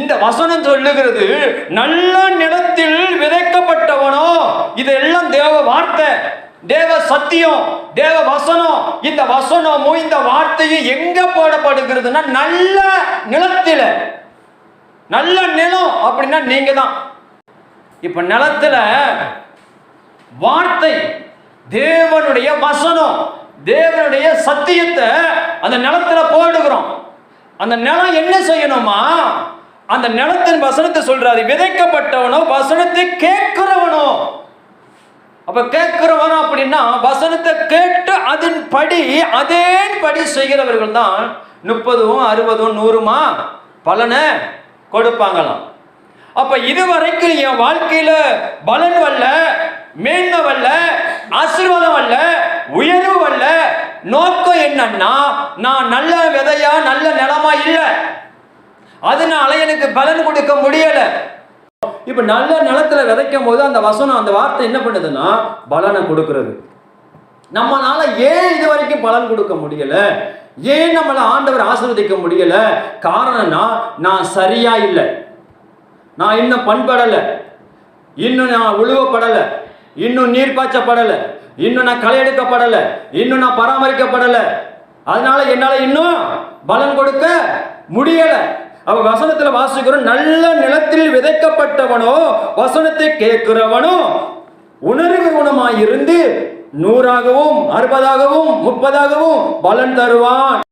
இந்த வசனம் சொல்லுகிறது நல்ல நிலத்தில் விதைக்கப்பட்டவனோ? இதெல்லாம் தேவ வார்த்தை தேவ சத்தியம் தேவ வசனம். இந்த வசனமும் இந்த வார்த்தையும் எங்க போடப்படுகிறதுனா நல்ல நிலத்தில. நல்ல நிலம் அப்படின்னா நீங்க தான் இப்ப நிலத்துல வார்த்தை தேவனுடைய வசனம் தேவனுடைய சத்தியத்தை அந்த நிலத்துல போடுகிறோம். அந்த நிலம் என்ன செய்யணுமா? அந்த நிலத்தின் வசனத்தை சொல்றாரு விதைக்கப்பட்டவனோ வசனத்தை கேட்கிறவனோ. அப்ப கேட்கிறவனோ அப்படின்னா வசனத்தை கேட்டு அதன் படி அதே படி செய்கிறவர்கள் தான் முப்பதும் அறுபதும் நூறுமா பலனை கொடுப்பாங்களாம். அப்ப இதுவரைக்கும் என் வாழ்க்கையில பலன் வல்ல மேன்மை வல்ல ஆசீர்வாதம் வல்ல உயர்வு வல்ல நோக்கம் என்னன்னா நான் நல்ல விதையா நல்ல நிலமா இல்லை. அதனால எனக்கு பலன் கொடுக்க முடியல. இப்ப நல்ல நிலத்துல விதைக்கும் போது அந்த வசனம் அந்த வார்த்தை என்ன பண்ணுதுன்னா பலனை கொடுக்கிறது. நம்மளால ஏன் இது வரைக்கும் பலன் கொடுக்க முடியல? ஏன் நம்மளை ஆண்டவர் ஆசிர்வதிக்க முடியல? காரணம்னா நான் சரியா இல்லை. நான் இன்னும் பண்படலை. இன்னும் நான் உழுவப்படலை. இன்னும் நீர் பாய்ச்சப்படலை. இன்னும் நான் களை எடுக்கப்படலை. இன்னும் நான் பராமரிக்கப்படலை. அதனால என்னால இன்னும் பலன் கொடுக்க முடியலை. அவ வசனத்துல வாசிக்கிறோம் நல்ல நிலத்தில் விதைக்கப்பட்டவனோ வசனத்தை கேட்கிறவனோ உணர்வுணமாய் இருந்து நூறாகவும் அறுபதாகவும் முப்பதாகவும் பலன் தருவான்.